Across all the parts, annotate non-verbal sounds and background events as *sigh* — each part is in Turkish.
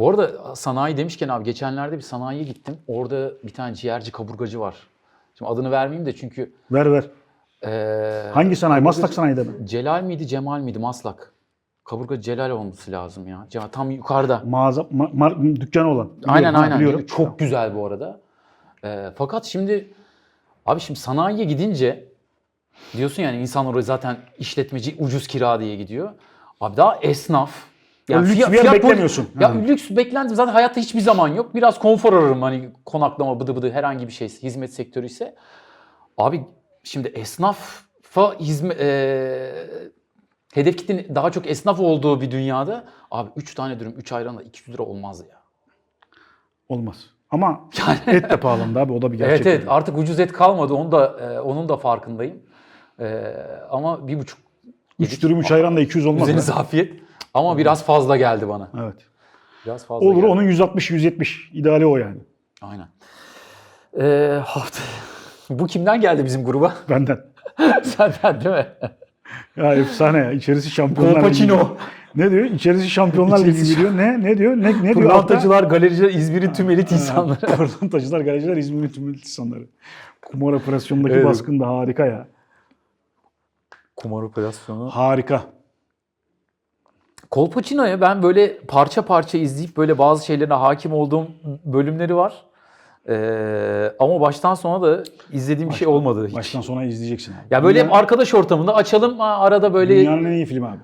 Bu arada sanayi demişken abi geçenlerde bir sanayiye gittim. Orada bir tane ciğerci kaburgacı var. Şimdi adını vermeyeyim de çünkü Ver ver. eee, Hangi sanayi? Maslak sanayide mi? Celal miydi Cemal miydi Maslak? Kaburga Celal olması lazım ya. Cemal, tam yukarıda. Mağaza, ma- mar- dükkanı olan. Biliyorum, Aynen aynen. Biliyorum. Çok güzel bu arada. Ee, fakat şimdi abi şimdi sanayiye gidince diyorsun yani insanlar oraya zaten işletmeci ucuz kira diye gidiyor. Abi daha esnaf. Öyle lüks bir yer poli- beklemiyorsun. Ya Ha. lüks beklentim zaten hayatta hiçbir zaman yok. Biraz konfor ararım hani konaklama bıdı bıdı herhangi bir şey hizmet sektörü ise. Abi şimdi esnafa hizmet hedef kitlenin daha çok esnaf olduğu bir dünyada abi 3 tane dürüm 3 ayranla 200 lira olmaz ya. Olmaz. Ama et de pahalandı abi. O da bir *laughs* gerçek. Evet evet artık ucuz et kalmadı onu da e, onun da farkındayım. E, ama bir buçuk 3 dürüm 3 ayran da 200 olmaz. üzerine ya. Ama biraz fazla geldi bana. Evet. Biraz fazla Olur geldi. onun 160-170. İdeali o yani. Aynen. E, hafta *laughs* bu kimden geldi bizim gruba? *laughs* Benden. Senden değil mi? Ya efsane ya. İçerisi şampiyonlar Ligi. Kolpaçino. Ne diyor? İçerisi şampiyonlar ligi İçerisi- diyor. Ne? Ne diyor? Ne, ne diyor? Pırlantacılar, galericiler, *laughs* İzmir'in tüm elit insanları. Pırlantacılar, galeciler, İzmir'in tüm insanları. Kumar operasyonundaki Evet. baskın da harika ya. Kumar operasyonu. Harika. Kolpaçino'yu ben böyle parça parça izleyip böyle bazı şeylerine hakim olduğum bölümleri var. Ee, ama baştan sona da izlediğim bir şey olmadı hiç. Baştan sona izleyeceksin. Abi. Ya böyle Dünya- hep arkadaş ortamında açalım arada böyle Dünyanın en iyi filmi abi.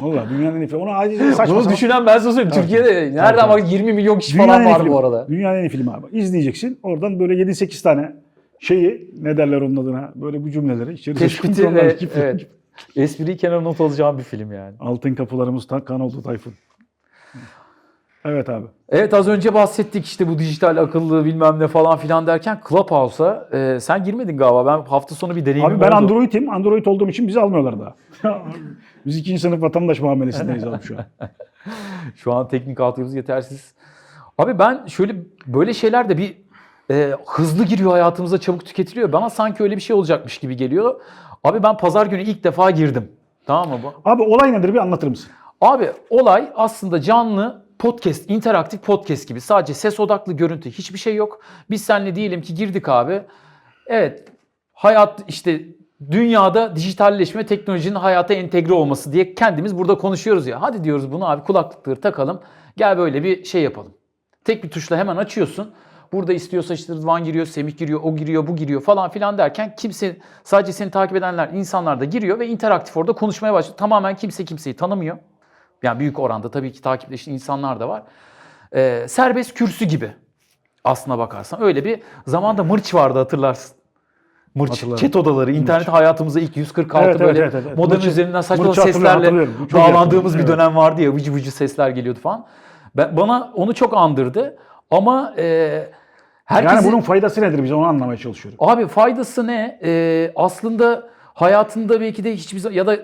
Valla dünyanın en iyi filmi. Onu ayrıca saçma bunu düşünen ben söyleyeyim. Türkiye'de nereden tabii. bak 20 milyon kişi Dünyanın falan var filmi. bu arada. Dünyanın en iyi filmi abi. İzleyeceksin. Oradan böyle 7-8 tane şeyi ne derler onun adına böyle bu cümleleri. İçerisi Tespiti *laughs* ve evet. Espriyi kenara not alacağım bir film yani. Altın kapılarımız kan oldu Tayfun. Evet abi. Evet az önce bahsettik işte bu dijital akıllı bilmem ne falan filan derken Clubhouse'a e, sen girmedin galiba. Ben hafta sonu bir deneyimim Abi ben oldu. Android'im. Android olduğum için bizi almıyorlar daha. *laughs* Biz ikinci sınıf vatandaş muamelesindeyiz abi şu an. *laughs* Şu an teknik altyapımız yetersiz. Abi ben şöyle böyle şeyler de bir e, hızlı giriyor hayatımıza çabuk tüketiliyor. Bana sanki öyle bir şey olacakmış gibi geliyor. Abi ben pazar günü ilk defa girdim. Tamam mı? bu? Abi olay nedir bir anlatır mısın? Abi olay aslında canlı podcast, interaktif podcast gibi. Sadece ses odaklı görüntü hiçbir şey yok. Biz seninle diyelim ki girdik abi. Evet hayat işte dünyada dijitalleşme teknolojinin hayata entegre olması diye kendimiz burada konuşuyoruz ya. Hadi diyoruz bunu abi kulaklıkları takalım. Gel böyle bir şey yapalım. Tek bir tuşla hemen açıyorsun. Burada istiyorsa işte Rıdvan giriyor, Semih giriyor, o giriyor, bu giriyor falan filan derken kimse sadece seni takip edenler, insanlar da giriyor ve interaktif orada konuşmaya başlıyor. Tamamen kimse kimseyi tanımıyor. Yani büyük oranda tabii ki takipleşen insanlar da var. Ee, serbest kürsü gibi aslına bakarsan. Öyle bir zamanda mırç vardı hatırlarsın. Mırç, Hatırlarım. chat odaları, internet hayatımıza ilk 146 Evet, evet, böyle evet, evet. modem Mırç'ı- üzerinden saçma seslerle bağlandığımız bir hatırlıyorum, dönem vardı ya vıcı vıcı sesler geliyordu falan. Ben, bana onu çok andırdı ama e, herkesin... Yani bunun faydası nedir bize onu anlamaya çalışıyorum. Abi faydası ne? Ee, aslında hayatında belki de hiçbir ya da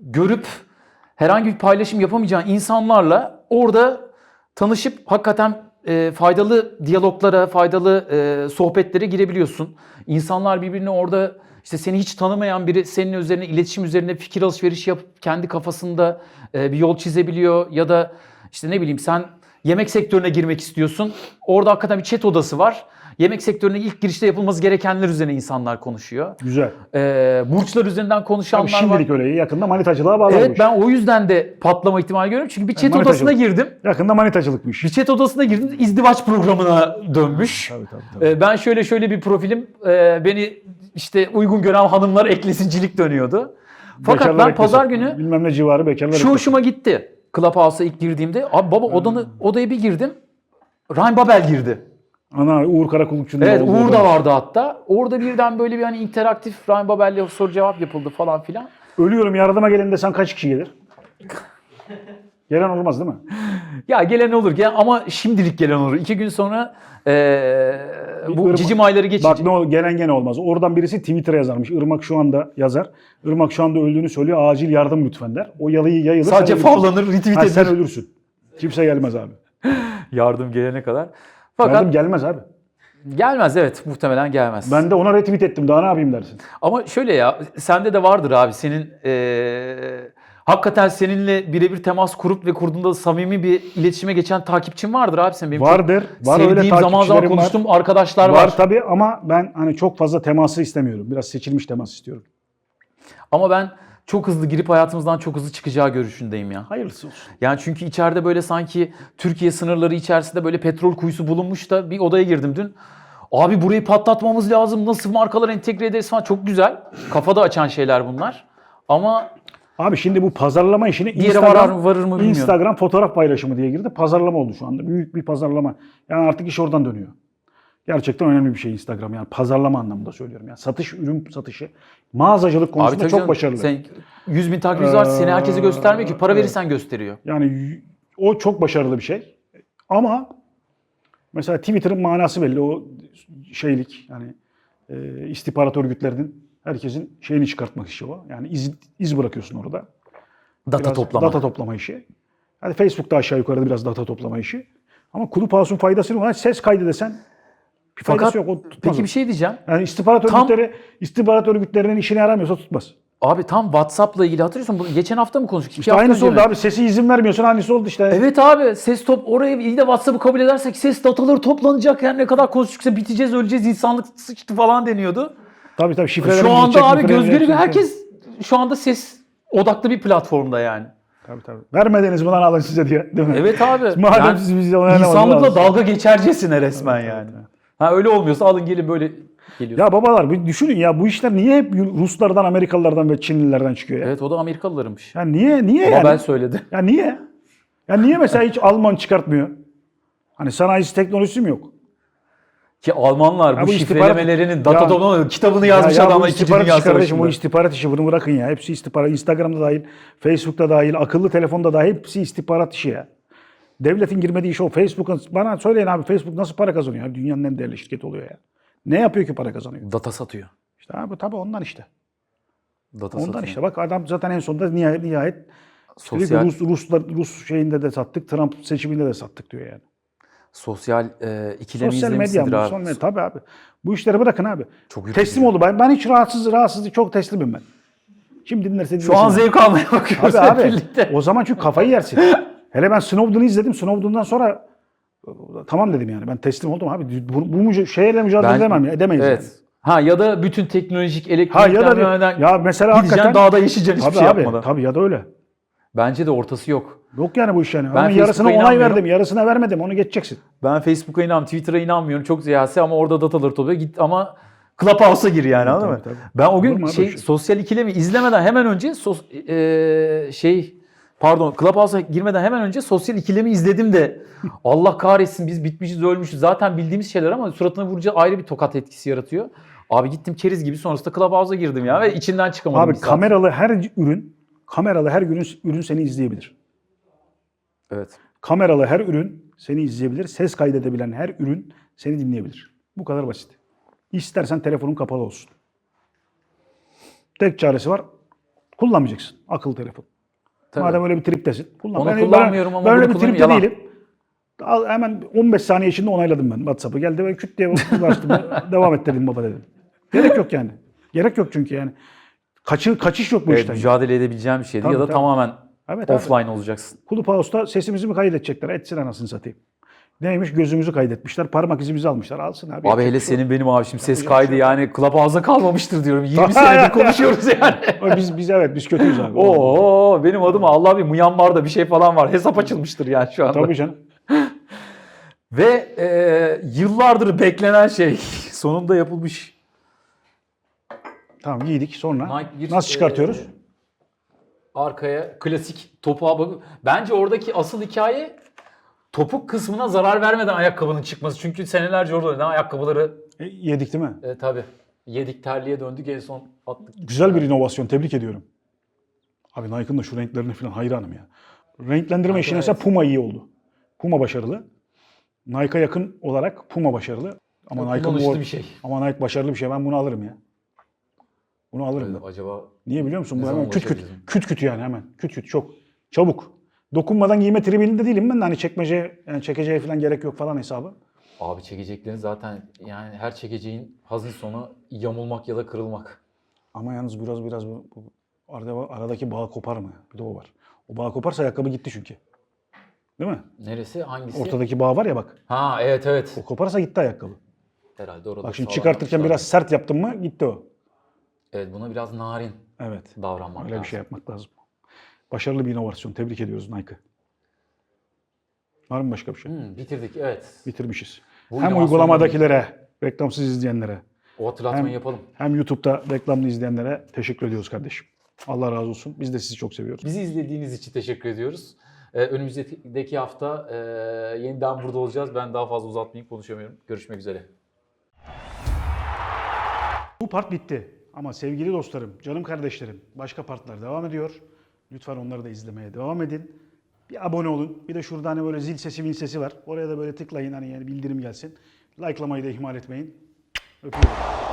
görüp herhangi bir paylaşım yapamayacağın insanlarla orada tanışıp hakikaten e, faydalı diyaloglara, faydalı e, sohbetlere girebiliyorsun. İnsanlar birbirine orada işte seni hiç tanımayan biri senin üzerine iletişim üzerine fikir alışverişi yapıp kendi kafasında e, bir yol çizebiliyor ya da işte ne bileyim sen yemek sektörüne girmek istiyorsun. Orada hakikaten bir chat odası var. Yemek sektörüne ilk girişte yapılması gerekenler üzerine insanlar konuşuyor. Güzel. E, burçlar üzerinden Tabii konuşanlar var. şimdilik öyle. Yakında manitacılığa bağlar bu Evet ben o yüzden de patlama ihtimali görüyorum. Çünkü bir chat odasına girdim. Yakında manitacılık bu iş. Bir chat odasına girdim. izdivaç programına dönmüş. Tabii tabii. tabii. Ee, ben şöyle şöyle bir profilim e, beni işte uygun gören hanımlar eklesincilik dönüyordu. Fakat Bekarlar ben pazar günü Bilmem ne civarı bekarlar şu hoşuma gitti. Clubhouse'a ilk girdiğimde. Abi baba odanı, odaya bir girdim. Ryan Babel girdi. Ana Uğur Karakulukçu'nun Evet olduğu Uğur da vardı hatta. Orada birden böyle bir hani interaktif Ryan Babel'le soru cevap yapıldı falan filan. Ölüyorum yardıma gelin desen kaç kişi gelir? *laughs* Gelen olmaz değil mi? Ya gelen olur gelen ama şimdilik gelen olur. İki gün sonra eee, bu Irmak- cicim ayları geçince. Bak ne ol, gelen gene olmaz. Oradan birisi Twitter'a yazarmış. Irmak şu anda yazar. Irmak şu anda öldüğünü söylüyor. Acil yardım lütfen der. O yalıyı yayılır. Sadece sen ölürsün. favlanır, retweet Ha, sen edilir. ölürsün. Kimse gelmez abi. *laughs* Yardım gelene kadar. Fakat Yardım gelmez abi. gelmez evet muhtemelen gelmez. Ben de ona retweet ettim. Daha ne yapayım dersin. Ama şöyle ya sende de vardır abi senin eee, Hakikaten seninle birebir temas kurup ve kurduğunda da samimi bir iletişime geçen takipçin vardır abi sen benim çok Vardır. Var öyle sevdiğim zaman zaman takipçilerim var. konuştuğum arkadaşlar Var, var. tabii ama ben hani çok fazla teması istemiyorum. Biraz seçilmiş temas istiyorum. Ama ben çok hızlı girip hayatımızdan çok hızlı çıkacağı görüşündeyim ya. Hayırlısı olsun. Yani çünkü içeride böyle sanki Türkiye sınırları içerisinde böyle petrol kuyusu bulunmuş da bir odaya girdim dün. Abi burayı patlatmamız lazım. Nasıl markalar entegre ederiz falan. Çok güzel. Kafada açan şeyler bunlar. Ama Abi şimdi bu pazarlama işini Instagram, mı, varır mı bilmiyorum. Instagram fotoğraf paylaşımı diye girdi. Pazarlama oldu şu anda. Büyük bir pazarlama. Yani artık iş oradan dönüyor. Gerçekten önemli bir şey Instagram. Yani pazarlama anlamında söylüyorum. Yani satış, ürün satışı, mağazacılık konusunda çok canım, başarılı. Sen 100 bin takipçisi var. Seni herkese göstermiyor ki. Para evet. verirsen gösteriyor. Yani o çok başarılı bir şey. Ama mesela Twitter'ın manası belli. O şeylik yani e, istihbarat örgütlerinin herkesin şeyini çıkartmak işi o. Yani iz, iz bırakıyorsun orada. Data Biraz toplama. Data toplama işi. Hadi Facebook'ta aşağı yukarı biraz data toplama işi. Ama Clubhouse'un faydası ne? Ses kaydı desen bir faydası Fakat yok. O tutmaz peki bir şey diyeceğim. Yani istihbarat Tam- örgütleri, istihbarat örgütlerinin işine yaramıyorsa tutmaz. Abi tam WhatsApp'la ilgili hatırlıyorsun. Bunu geçen hafta mı konuştuk? İki İşte hafta aynısı oldu mi? abi. Sesi izin vermiyorsun. Aynısı oldu işte. Evet abi ses top oraya iyi de WhatsApp'ı kabul edersek ses dataları toplanacak yani ne kadar konuştukça biteceğiz öleceğiz insanlık sıçtı falan deniyordu. Tabii tabii şifreler Şu anda abi göz göre herkes şu anda ses odaklı bir platformda yani. Tabii tabii. Vermediniz bundan alın size diye. Değil mi? Evet abi. *laughs* Madem yani siz bizi insanlıkla dalga geçercesine resmen yani. evet. Ha öyle olmuyorsa alın gelin böyle geliyor. Ya babalar bir düşünün ya bu işler niye hep Ruslardan, Amerikalılardan ve Çinlilerden çıkıyor ya? Evet o da Amerikalılarmış. Ya niye niye Babel yani? söyledi. Ya niye? Ya niye mesela hiç Alman çıkartmıyor? Hani sanayisi teknolojisi mi yok? Ki Almanlar bu, bu şifrelemelerinin data toplama kitabını yazmış ya, ya bu 2. istihbarat Dünya işi kardeşim Savaşı'nda. istihbarat işi bunu bırakın ya. Hepsi istihbarat. Instagram'da dahil, Facebook'ta dahil, akıllı telefonda dahil hepsi istihbarat işi ya. Devletin girmediği iş o. Facebook'un bana söyleyin abi Facebook nasıl para kazanıyor? Ya Dünyanın en değerli şirketi oluyor ya. Ne yapıyor ki para kazanıyor? Data satıyor. İşte abi tabii ondan işte. Data Ondan satıyor. işte bak adam zaten en sonunda nihayet, nihayet Sosyal, Rus, Ruslar, Rus şeyinde de sattık, Trump seçiminde de sattık diyor yani. Sosyal e, ikilemi Sosyal medya, abi. sosyal medya tabii abi. Bu işleri bırakın abi. Çok. Teslim oldu ben. Ben hiç rahatsız rahatsız çok teslimim ben. Şimdi dinlerse dinlesin. Şu an zevk almaya bakıyoruz Abi abi birlikte. o zaman çünkü kafayı yersin. *laughs* Hele ben Snowden'ı izledim. Snowden'dan sonra tamam dedim yani. Ben teslim oldum abi. Bu, bu şeyle mücadele Ben- edemem. Edemeyiz Evet. yani. Ha ya da bütün teknolojik Ha elektronik ya da ya mesela hakikaten dağda yaşayacaksın hiçbir şey abi, yapmadan. tabii ya da öyle. Bence de ortası yok. Yok yani bu iş yani. Ben Ama yarısına onay verdim, yarısına vermedim. Onu geçeceksin. Ben Facebook'a inanmıyorum, Twitter'a inanmıyorum. Çok siyasi ama orada dataları topluyor. Git ama Clubhouse'a gir yani anladın mı? tabii. Ben o gün şey, şey? sosyal ikilemi izlemeden hemen önce sos, e, şey pardon Clubhouse'a girmeden hemen önce sosyal ikilemi izledim de *laughs* Allah kahretsin biz bitmişiz ölmüşüz. Zaten bildiğimiz şeyler ama suratına vurunca ayrı bir tokat etkisi yaratıyor. Abi gittim keriz gibi sonrasında Clubhouse'a girdim ya ve içinden çıkamadım. Abi kameralı her ürün, kameralı her ürün, ürün seni izleyebilir. Evet. Kameralı her ürün seni izleyebilir. Ses kaydedebilen her ürün seni dinleyebilir. Bu kadar basit. İstersen telefonun kapalı olsun. Tek çaresi var. Kullanmayacaksın akıllı telefon. Tabii. Madem öyle bir triptesin. Kullan. Onu Ben- kullanmıyorum ben, ama ben öyle bunu bir tripte kullanıyorum. değilim. Al, hemen 15 saniye içinde onayladım ben WhatsApp'ı. Geldi ve küt diye ulaştım. *laughs* Devam et dedim baba dedim. Gerek yok yani. Gerek yok çünkü yani. Kaçı, kaçış yok bu Evet, işten. mücadele edebileceğim bir şeydi Tabii, ya da tabii. tamamen Evet offline olacaksın. Clubhouse'da sesimizi mi kaydedecekler? Etsin anasını satayım. Neymiş? Gözümüzü kaydetmişler. Parmak izimizi almışlar. Alsın abi. Abi hele şey senin benim abi şimdi ses kaydı şey yok. yani Clubhouse'da kalmamıştır diyorum. *laughs* 20 Tabii. senedir konuşuyoruz yani. *laughs* Biz, biz evet biz kötüyüz abi. Oo benim adım Allah bir Myanmar'da bir şey falan var. Hesap açılmıştır yani şu anda. Tabii canım. *laughs* Ve e, yıllardır beklenen şey sonunda yapılmış. Tamam giydik. Sonra Nike bir, nasıl çıkartıyoruz? e, arkaya klasik topuğa bakıp bence oradaki asıl hikaye topuk kısmına zarar vermeden ayakkabının çıkması. Çünkü senelerce orada neden ayakkabıları E, yedik değil mi? e, tabii yedik terliğe döndük en son attık. Güzel bir inovasyon. Tebrik ediyorum. Abi Nike'ın da şu renklerine falan hayranım ya. Renklendirme işi evet. mesela Puma iyi oldu. Puma başarılı. Nike'a yakın olarak Puma başarılı. Ama Nike'ın kullanışlı bu, bir şey. ama Nike başarılı bir şey. Ben bunu alırım ya. Bunu alırım ben. Acaba Niye biliyor musun? Ne Bu zaman hemen küt küt. ulaşabilirim? Küt küt yani hemen. Küt küt çok. Çabuk. Dokunmadan giyme tribinde değilim ben de hani çekmece, yani çekeceğe falan gerek yok falan hesabı. Abi çekeceklerin zaten yani her çekeceğin hazin sonu yamulmak ya da kırılmak. Ama yalnız biraz biraz bu, bu Arada, aradaki bağ kopar mı? Bir de o var. O bağ koparsa ayakkabı gitti çünkü. Değil mi? Neresi? Hangisi? Ortadaki bağ var ya bak. Ha evet evet. O koparsa gitti ayakkabı. Herhalde orada. Bak şimdi sağlam çıkartırken yapmışlar. biraz sert yaptın mı gitti o. Evet buna biraz narin Evet. davranmak Öyle lazım. bir şey yapmak lazım. Başarılı bir inovasyon. Tebrik ediyoruz Nike. Var mı başka bir şey? Hmm, bitirdik evet. Bitirmişiz. Bu hem inovasyonları- uygulamadakilere, reklamsız izleyenlere, O hatırlatmayı Hem- yapalım. hem YouTube'da reklamlı izleyenlere teşekkür ediyoruz kardeşim. Allah razı olsun. Biz de sizi çok seviyoruz. Bizi izlediğiniz için teşekkür ediyoruz. Ee, önümüzdeki hafta e, yeniden burada olacağız. Ben daha fazla uzatmayayım konuşamıyorum. Görüşmek üzere. Bu part bitti. Ama sevgili dostlarım, canım kardeşlerim, başka partlar devam ediyor. Lütfen onları da izlemeye devam edin. Bir abone olun. Bir de şurada hani böyle zil sesi, mil sesi var. Oraya da böyle tıklayın hani yani bildirim gelsin. Like'lamayı da ihmal etmeyin. Öpüyorum.